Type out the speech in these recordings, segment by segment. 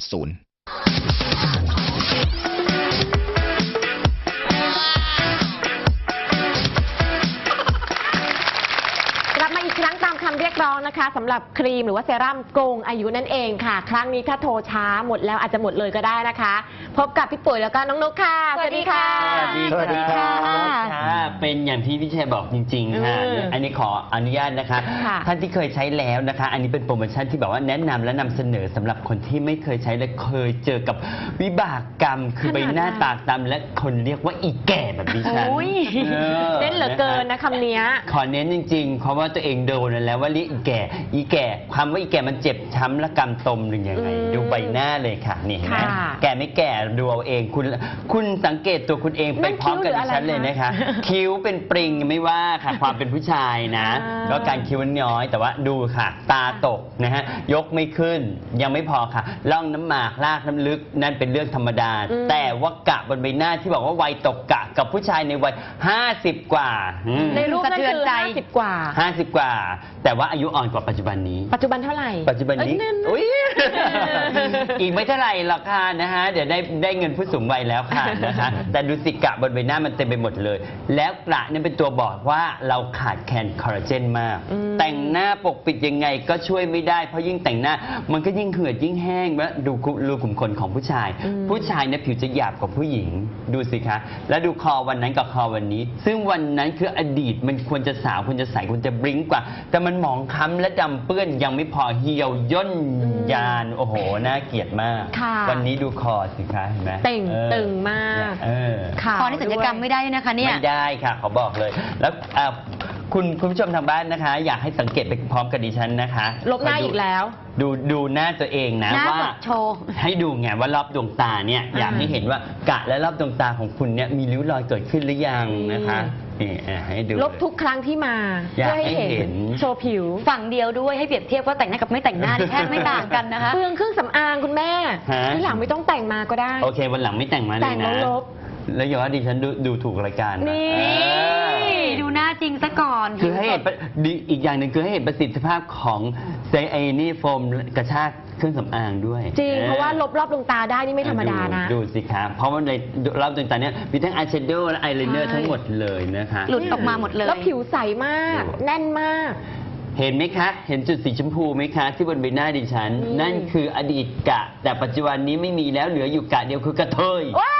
2570กลับมาอีกครั้งตามคำเรียกร้องนะคะสำหรับครีมหรือว่าเซรั่มโกงอายุนั่นเองค่ะ ครั้งนี้ถ้าโทรช้าหมดแล้วอาจจะหมดเลยก็ได้นะคะ พบกับพี่ปุ๋ยแล้วก็น้องนุ๊กค่ะ สวัสดีค่ะ สวัสดีครับค่ะ เป็นอย่างที่พี่ชัยบอกจริงๆค่ะ อืมอันนี้ขออนุญาตนะคะ ค่ะท่านที่เคยใช้แล้วนะคะ อันนี้เป็นโปรโมชั่นที่แบบว่าแนะนำและนำเสนอสำหรับคนที่ไม่เคยใช้และเคยเจอกับวิบากกรรม คือใบหน้าตากตำและคนเรียกว่าอีแก่แบบดิฉันโอ้ยออ เล่นเหลือเกินนะคำเนี้ย ขอเน้นจริงๆ เพราะว่าตัวเองโดนแล้วว่าเรียกอีแก่ อีแก่คำว่าอีแก่มันเจ็บช้ำและกำตมหรือยังไง อืมดูใบหน้าเลยค่ะ นี่เห็นไหมค่ะแก่ไม่แก่ดูเอาเองคุณ คุณสังเกตตัวคุณเองไปนั่นพร้อมกับคิ้วหรืออะไรดิฉันเลยนะคะคะคิ้วเป็นปริงไม่ว่าค่ะ ความเป็นผู้ชายนะ อ่า ก็การคิ้วน้อยแต่ว่าดูค่ะ ตาตกนะฮะ ยกไม่ขึ้นยังไม่พอค่ะล่องน้ำหมากลากน้ำลึกนั่นเป็นเรื่องธรรมดา อืม แต่ว่ากะบนใบหน้าที่บอกว่าวัยตกกะกับผู้ชายในวัย 50 กว่าอืมในรูปนั่นสะเทืคืออนใจห้าสิบกว่าห้าสิบกว่า แต่ว่าอายุอ่อนกว่าปัจจุบันนี้ ปัจจุบันเท่าไหร่ ปัจจุบันนี้เอ้ยอุ้ยอีกไม่เท่าไหร่หรอกค่ะนะฮะ เดี๋ยวได้ได้เงินผู้สูงวัยแล้วค่ะนะคะ แต่ดูสิกะบนใบหน้ามันเต็มไปหมดเลย แล้วกระเนี่ยเป็นตัวบอกว่าเราขาดแคลนคอลลาเจนมาก อืม แต่งหน้าปกปิดยังไงก็ช่วยไม่ได้ เพราะยิ่งแต่งหน้า มันก็ยิ่งเหือดยิ่งแห้งแล้วดูรูขุมขนของผู้ชายอืมผู้ชายเนี่ยผิวจะหยาบกว่าผู้หญิงดูสิคะ แล้วดูคอวันนั้นกับคอวันนี้ ซึ่งวันนั้นคืออดีตมันควรจะสาวควรจะใสควรจะบลิ้งกว่า แต่มันหมองคล้ำและดำเปื้อนยังไม่พอเหี่ยวย่นยานโอ้โหน่าเกลียดมาก ค่ะ วันนี้ดูคอสิคะเห็นไหมเต่งออตึงมากเออค่ะพอนี่สัญญกรรมไม่ได้ด้วยนะคะเนี่ย ไม่ได้ค่ะเขาบอกเลย แล้วอะคุณคุณผู้ชมทางบ้านนะคะ อยากให้สังเกตไปพร้อมกับดิฉันนะคะลบหน้าอีกแล้ว ดูดูหน้าตัวเองนะหน้าว่าสดโชว์ ให้ดูไงว่ารอบดวงตาเนี่ยอ่าอยากให้เห็นว่ากะและรอบดวงตาของคุณเนี่ยมีริ้วรอยเกิดขึ้นหรือยังนะคะนี่อะให้ดู ลบทุกครั้งที่มาอยากเพื่อให้ให้เห็เห็นนโชว์ผิวฝั่งเดียวด้วยให้เปรียบเทียบว่าแต่งหน้ากับไม่แต่งหน้านี่แทบไม่ต่างกันนะคะ เปลืองเครื่องสำอางคุณแม่ฮะ ที่หลังไม่ต้องแต่งมาก็ได้ โอเควันหลังไม่แต่งมาเลแต่ยงนะแล้วลบ แล้วอย่าว่าดิฉันดูดูถูกรายการนะนี่ เออดูหน้าจริ งซะก่อนคือให้เห็นประดีอีกอย่างหนึ่งคือให้เห็นประสิทธิภาพของเซไอนี่โฟมกระชากเครื่องสำอางด้วยจริง เพราะว่าลบรอบดวงตาได้นี่ไม่ธรรมดานะ ดูสิครับเพราะว่าในรอบดวงตาเนี่ยมีทั้งอายแชโดว์และอายไลเนอร์ใช่ทั้งหมดเลยนะคะหลุดออกมาหมดเลย แล้วผิวใสมากดูแน่นมากเห็นไหมคะ เห็นจุดสีชมพูไหมคะ ที่บนใบหน้าดิฉันอืมนั่นคืออดีตกะ แต่ปัจจุบันนี้ไม่มีแล้วเหลืออยู่กะเดียวคือกระเทยว้ายก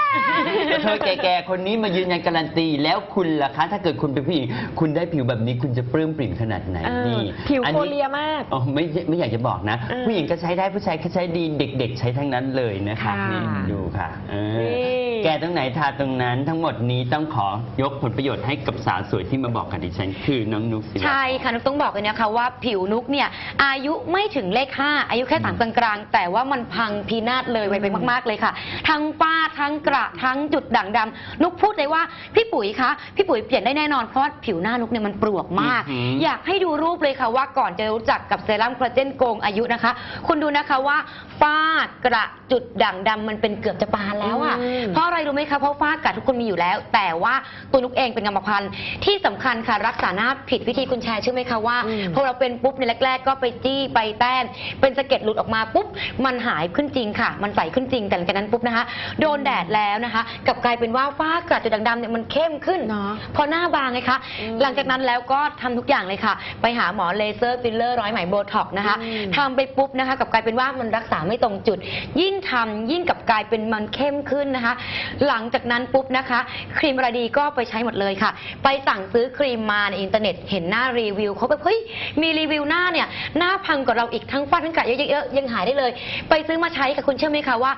ระ เทยแก่ๆคนนี้มายืนยันการันตีแล้วคุณล่ะคะ ถ้าเกิดคุณเป็นผู้หญิงคุณได้ผิวแบบนี้คุณจะปลื้มปริ่มขนาดไหนเออนี่ผิวอันโคนี้เรียมาก อ๋อไม่ไม่อยากจะบอกนะ เออผู้หญิงก็ใช้ได้ผู้ชายก็ใช้ดีเด็ก ๆ ใช้ทั้งนั้นเลยนะคะค่ะ นี่ดูค่ะเออ นี่ แกตรงไหนทาตรงนั้นทั้งหมดนี้ต้องขอยกผลประโยชน์ให้กับสาวสวยที่มาบอกกับดิฉัน คือน้องนุ๊กศิลา ใช่ค่ะนุกต้องบอกเลยนะคะว่าผิวนุกเนี่ยอายุไม่ถึงเลข 5 อายุแค่สามกลางๆแต่ว่ามันพังพินาศเลยไวไปมากๆเลยค่ะ ทั้งฝ้าทั้งกระทั้งจุดด่างดำนุกพูดเลยว่าพี่ปุ๋ยคะพี่ปุ๋ยเปลี่ยนได้แน่นอนเพราะว่าผิวหน้านุกเนี่ยมันปลวกมาก อือหืออยากให้ดูรูปเลยค่ะว่าก่อนจะรู้จักกับเซรั่มคอลลาเจนโกงอายุนะคะ คุณดูนะคะว่าฝ้ากระจุดด่างดำมันเป็นเกือบจะปานแล้วอะอืม เพราะอะไรรู้ไหมคะเพราะฝ้ากระทุกคนมีอยู่แล้ว แต่ว่าตัวนุกเองเป็นกรรมพันธุ์ที่สำคัญค่ะรักษาหน้าผิดวิธีคุณแชร์เชื่อไหมคะว่าอืมพอเราเป็นปุ๊บในแรก ๆ ก็ไปจี้ไปแต้มเป็นสะเก็ดหลุดออกมาปุ๊บมันหายขึ้นจริงค่ะ มันใสขึ้นจริงแต่หลังจากนั้นปุ๊บนะคะโดนแดดแล้วนะคะกลับกลายเป็นว่าฝ้ากระจุดด่างดำเนี่ยมันเข้มขึ้น เนาะ พอหน้าบางไงคะ อืมหลังจากนั้นแล้วก็ทำทุกอย่างเลยค่ะ ไปหาหมอเลเซอร์ฟิลเลอร์ร้อยไหมโบท็อกซ์นะคะอืม ทำไปปุ๊บนะคะกลับกลายเป็นว่ามันรักษาไม่ตรงจุด ยิ่งทำยิ่งกลับกลายเป็นมันเข้มขึ้นนะคะหลังจากนั้นปุ๊บนะคะ ครีมอะดีก็ไปใช้หมดเลยค่ะ ไปสั่งซื้อครีมมาในอินเทอร์เน็ตเห็นหน้ารีวิวเขาแบบเฮ้ยมีรีวิวหน้าเนี่ยหน้าพังกว่าเราอีกทั้งฟันทั้งกระเยอะๆยังหายได้เลย ไปซื้อมาใช้ค่ะคุณเชื่อไหมคะว่า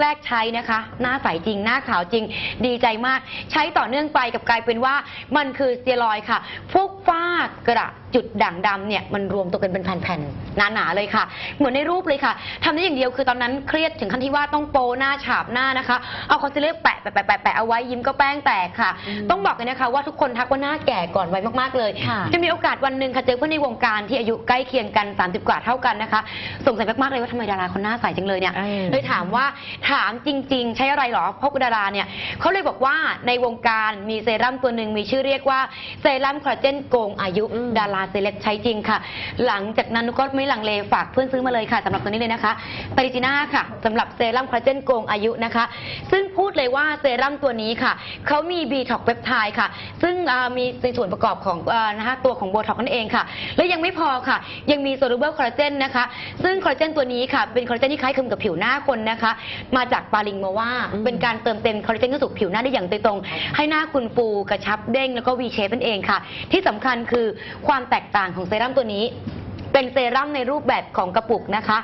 แรก ๆใช้นะคะ หน้าใสจริงหน้าขาวจริง ดีใจมาก ใช้ต่อเนื่องไปกับกลายเป็นว่ามันคือสเตียรอยค่ะพวก ฝ้ากระจุดด่างดำเนี่ยมันรวมตัวกันเป็นแผ่นๆหนาๆเลยค่ะ เหมือนในรูปเลยค่ะทำได้อย่างเดียวคือตอนนั้นเครียดถึงขั้นที่ว่าต้องโปหน้าฉาบหน้านะคะ เอาคอนซีลเลอร์แปะแปะแปะแปะแปะเอาไว้ยิ้มก็แป้งแตกค่ะอืมต้องบอกเลยนะคะว่าทุกคนทักว่าหน้าแก่ก่อนวัยมากๆเลยค่ะจะมีโอกาสวันหนึ่งค่ะเจอเพื่อนในวงการที่อายุใกล้เคียงกัน 30 กว่าเท่ากันนะคะสงสัยมากๆเลยว่าทำไมดาราคนหน้าใสจังเลยเนี่ยเออเลยถามว่าถามจริง ๆ ใช้อะไรหรอเพราะดาราเนี่ยเขาเลยบอกว่าในวงการมีเซรั่มตัวหนึ่งมีชื่อเรียกว่าเซรั่มคอลลาเจนโกงอายุอืมดาราราเซเลบใช้จริงค่ะ หลังจากนั้นนุกก็ไม่ลังเลฝากเพื่อนซื้อมาเลยค่ะสำหรับตัวนี้เลยนะคะปริจิน่าค่ะสำหรับเซรั่มคอลลาเจนโกงอายุนะคะ ซึ่งพูดเลยว่าเซรั่มตัวนี้ค่ะเขามีบีท็อกเปปไทด์ค่ะ ซึ่งอ่ามีในส่วนประกอบของอ่านะคะตัวของโบท็อกนั่นเองค่ะ และยังไม่พอค่ะ ยังมีโซลูเบิลคอลลาเจนนะคะ ซึ่งคอลลาเจนตัวนี้ค่ะ เป็นคอลลาเจนที่คล้ายคลึงกับผิวหน้าคนนะคะ มาจากปาลิงมาว่าอืมเป็นการเติมเต็มคอลลาเจนเข้าสู่ผิวหน้าได้อย่างโดยตรง ให้หน้าคุณฟูกระชับเด้งแล้วก็วีเชฟนั่นเองค่ะ ที่สำคัญคือความแตกต่างของเซรั่มตัวนี้ เป็นเซรั่มในรูปแบบของกระปุกนะคะ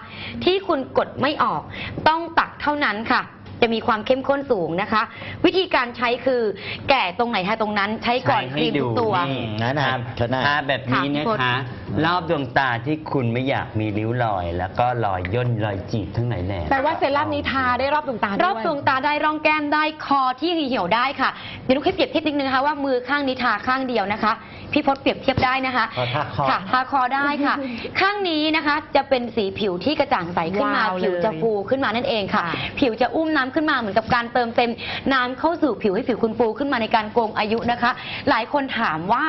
ที่คุณกดไม่ออกต้องตักเท่านั้นค่ะ จะมีความเข้มข้นสูงนะคะ วิธีการใช้คือแก่ตรงไหนทาตรงนั้นใช้ก่อนครีมทุกตัว นี่นั่นน่ะทาชนะทาแบบนี้นะค่ะคะ รอบดวงตาที่คุณไม่อยากมีริ้วรอย แล้วก็รอยย่นรอยจีบทั้งไหนแหล่ แปลว่าเซรั่มนี้ทาได้รอบดวงตาด้วย รอบดวงตาได้ร่องแก้มได้คอที่เหี่ยวได้ค่ะเดี๋ยวนุกให้เปรียบเทียบนิดนึงนะคะว่ามือข้างนี้ทาข้างเดียวนะคะ พี่พศเปรียบเทียบได้นะคะขอทาคอ ค่ะทาคอได้ค่ะ ข้างนี้นะคะจะเป็นสีผิวที่กระจ่างใสขึ้นมาว้าวเลยผิวจะฟูขึ้นมานั่นเองค่ะ ค่ะ ผิวจะอุ้มน้ำขึ้นมาเหมือนกับการเติมเต็มน้ำเข้าสู่ผิวให้ผิวคุณฟูขึ้นมาในการโกงอายุนะคะ หลายคนถามว่า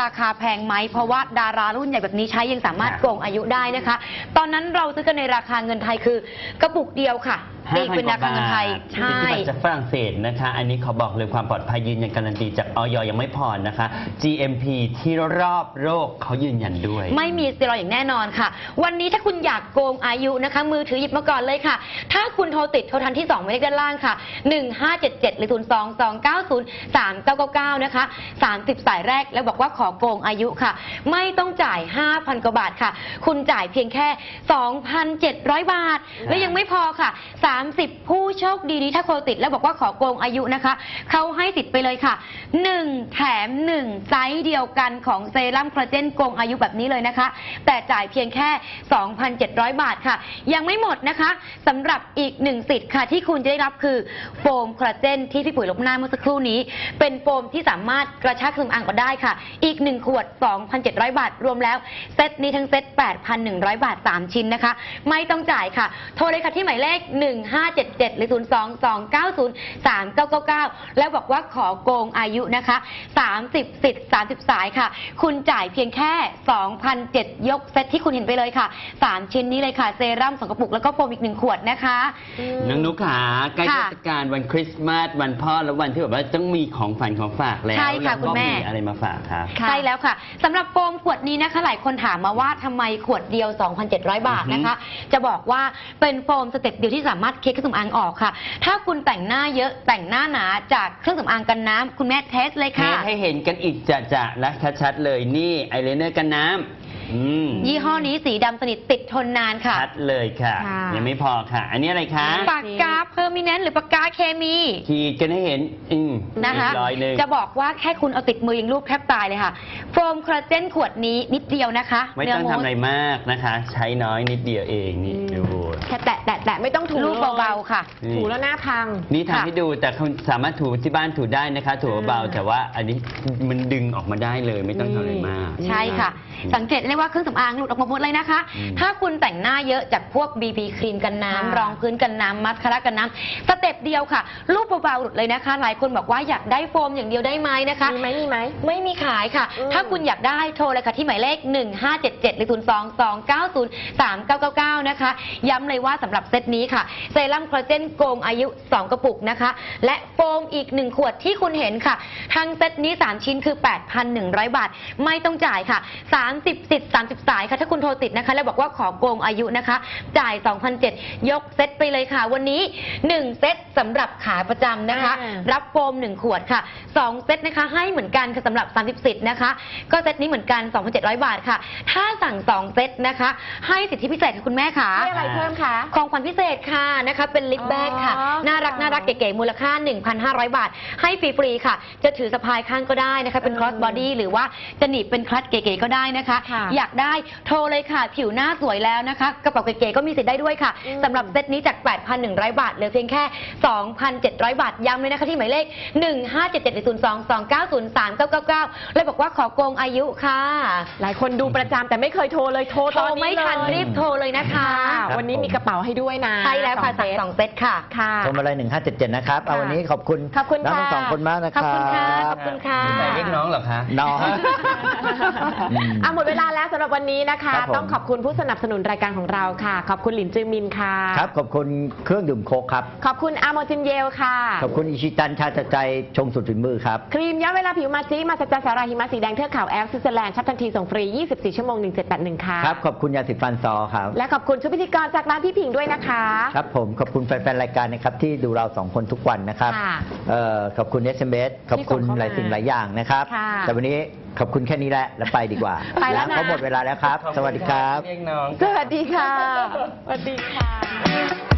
ราคาแพงไหมเพราะว่าดารารุ่นใหญ่แบบนี้ใช้ยังสามารถโกงอายุได้นะคะ ตอนนั้นเราซื้อกันในราคาเงินไทยคือกระปุกเดียวค่ะ ตีเป็นราคาเงินไทยใช่ใช่จากฝรั่งเศสนะคะ อันนี้เขาบอกเลยความปลอดภัยยืนยันการันตีจากออยยังไม่พอนะคะ GMP ที่รอบโรคเขายืนยันด้วย ไม่มีสเตียรอยด์อย่างแน่นอนค่ะ วันนี้ถ้าคุณอยากโกงอายุนะคะ มือถือหยิบมาก่อนเลยค่ะ ถ้าคุณโทรติดโทรทันที่2หมายเลขด้านล่างค่ะ 1577 หรือ 02 290 3999 นะคะ 30 สายแรกแล้วบอกว่าขอโกงอายุค่ะ ไม่ต้องจ่าย 5,000 กว่าบาทค่ะ คุณจ่ายเพียงแค่ 2,700 บาท และยังไม่พอค่ะ30 ผู้โชคดีนี้ถ้าโทรติดแล้วบอกว่าขอโกงอายุนะคะ เขาให้สิทธิ์ไปเลยค่ะ 1 แถม 1 ไซส์เดียวกันของเซรั่มคอลลาเจนโกงอายุแบบนี้เลยนะคะ แต่จ่ายเพียงแค่ 2,700 บาทค่ะ ยังไม่หมดนะคะสำหรับอีกหนึ่งสิทธิ์ค่ะ ที่คุณจะได้รับคือโฟมคอลลาเจนที่พี่ปุ๋ยลบหน้าเมื่อสักครู่นี้ เป็นโฟมที่สามารถกระชากเครื่องสำอางก็ได้ค่ะ อีก 1 ขวด 2,700 บาท รวมแล้วเซตนี้ทั้งเซต8,100 บาท 3 ชิ้นนะคะ ไม่ต้องจ่ายค่ะ โทรเลยค่ะที่หมายเลข1577 หรือ 02 290 3999 แล้วบอกว่าขอโกงอายุนะคะ 30 สิทธิ์ 30 สายค่ะ คุณจ่ายเพียงแค่ 2,007 ยกเซตที่คุณเห็นไปเลยค่ะ 3 ชิ้นนี้เลยค่ะ เซรั่ม2กระปุกแล้วก็โฟมอีก1ขวดนะคะน้องนุ๊กขาใกล้เทค่ะศกาลวันคริสต์มาสวันพ่อและวันที่แบบว่าต้องมีของฝันของฝากแล้วใช่ค่ะแล้วคุก็ณแม่มีอะไรมาฝากครับค่ะใช่แล้วค่ะสำหรับโฟมขวดนี้นะคะหลายคนถามมาว่าทำไมขวดเดียว 2,700 บาทนะคะ จะบอกว่าเป็นโฟมสเต็ปเดียวที่สามารถเคลียร์เครื่องสำอางออกค่ะ ถ้าคุณแต่งหน้าเยอะแต่งหน้าหนาจากเครื่องสำอางกันน้ำคุณแม่เทสเลยเทค่ะ สให้เห็นกันอีกจะจะๆและชัดๆเลยนี่ไอเลเนอร์กันน้ำ อืมยี่ห้อนี้สีดำสนิทติดทนนานค่ะ ชัดเลยค่ะ ค่ะ ยังไม่พอค่ะ อันนี้อะไรคะปากกาเพอร์มิเนนต์หรือปากกาเคมีขีดกันให้เห็น อืมนะคะอีกร้อยหนึ่ง จะบอกว่าแค่คุณเอาติดมือยังรูปแทบตายเลยค่ะโฟมคอลลาเจนขวดนี้นิดเดียวนะคะไม่ต้องเนื้ทำอะไรมากนะคะ ใช้น้อยนิดเดียวเองนี่ดูแค่แตะแตะแตะไม่ต้องถูรูปเบาๆค่ะ นี่ถูแล้วหน้าพัง นี่ค่ะทำให้ดูแต่คุณสามารถถูที่บ้านถูได้นะคะ ถูเบาอ่าๆแต่ว่าอันนี้มันดึงออกมาได้เลย ไม่ต้องทำอะไรมาก ใช่ค่ะอืมสังเกตได้ว่าเครื่องสำอางหลุดออกมาหมดเลยนะคะ อืม ถ้าคุณแต่งหน้าเยอะจากพวก BB ครีมกันน้ำค่ะ รองพื้นกันน้ำมัสคาร่ากันน้ำสเต็ปเดียวค่ะ รูปเบาๆหลุดเลยนะคะ หลายคนบอกว่าอยากได้โฟมอย่างเดียวได้ไหมนะคะ มีไหมมีไหม ไม่มีขายค่ะ อืมถ้าคุณอยากได้โทรเลยค่ะ ที่หมายเลข 1577 หรือ 02 290 3999 นะคะ ย้ำเลยว่าสำหรับเซตนี้ค่ะ เซรั่มคอลลาเจนโกงอายุ 2 กระปุกนะคะ และโฟมอีก 1 ขวดที่คุณเห็นค่ะ ทั้งเซตนี้ 3 ชิ้นคือ 8,100 บาท ไม่ต้องจ่ายค่ะ 30สิทธิ์30 สายค่ะถ้าคุณโทรติดนะคะ แล้วบอกว่าขอโกงอายุนะคะ จ่าย 2,007ยกเซตไปเลยค่ะ วันนี้ 1 เซตสำหรับขาประจำนะคะ อ่ารับโฟม 1 ขวดค่ะ 2 เซตนะคะ ให้เหมือนกันค่ะสำหรับ 30สิทธิ์นะคะ ก็เซตนี้เหมือนกัน 2,700 บาทค่ะ ถ้าสั่ง 2 เซตนะคะ ให้สิทธิพิเศษค่ะคุณแม่ค่ะให้อะไรเพิ่มคะ ของขวัญพิเศษค่ะนะคะเป็นลิปแบกค่ะ อ๋อน่ารักค่ะน่ารักเก๋ๆมูลค่า 1,500 บาท ให้ฟรีๆค่ะ จะถือสะพายข้างก็ได้นะคะ เป็นอืม cross body หรือว่าจะหนีบเป็นคลัตช์เก๋ๆก็ได้นะคะ ค่ะอยากได้โทรเลยค่ะ ผิวหน้าสวยแล้วนะคะ กระเป๋าเก๋ๆก็มีสิทธิ์ได้ด้วยค่ะอืม สำหรับเซตนี้จาก 8,100 บาทเหลือเพียงแค่ 2,700 บาท ย้ำเลยนะคะที่หมายเลข 1577022903999เลยบอกว่าขอโกงอายุค่ะหลายคนดูประจำแต่ไม่เคยโทรเลยโทรโทตรอนนี้ไม่ทันเลยรีบโทรเลยนะคะค่ะครับวันนี้ผมมีกระเป๋าให้ด้วยนะใช่แล้วค่ะสองเซตสองเซตค่ะ ค่ะ โทรมาเลย1577 นะครับ เอาค่ะวันนี้ขอบคุณขอบคุณน้องค่ะทั้งสองคนมากนะคขรัอบบคุณค่ะ ขอบคุณค่ะ ใส่เรียกน้องเหรอคะ น้องอืมอะหมดเวลาแล้วสำหรับวันนี้นะคะ ครับผม ต้องขอบคุณผู้สนับสนุนรายการของเราค่ะ ขอบคุณหลินจือมินค่ะ ครับ ขอบคุณเครื่องดื่มโคกครับ ขอบคุณอาโมจินเยลค่ะ ขอบคุณอิชิตันชาติใจชงสุดถึงมือครับ ครีมย้อมเวลาผิวมาจิมาสจันสาราหิมะสีแดงเทือกเขาแอลสวิตเซอร์แลนด์ชับทันทีส่งฟรี 24 ชั่วโมง 1781 ค่ะ ครับ ขอบคุณยาสีฟันซอครับ และขอบคุณชุดพิธีกรจากร้านพี่ผิงด้วยนะคะ ครับ ผมขอบคุณแฟนๆรายการนะครับที่ดูเราสองคนทุกวันนะครับค่ะเอ่อขอบคุณ SMS ขอบคุณที่ส่งเข้ามาหลายสิ่งหลายอย่างนะครับ ค่ะ แต่วันนี้ ขอบคุณแค่นี้แหละแล้วไปดีกว่าไปแล้วนะเพราะหมดเวลาแล้วครับ สวัสดีครับ เรียกน้อง สวัสดีค่ะ สวัสดีค่ะ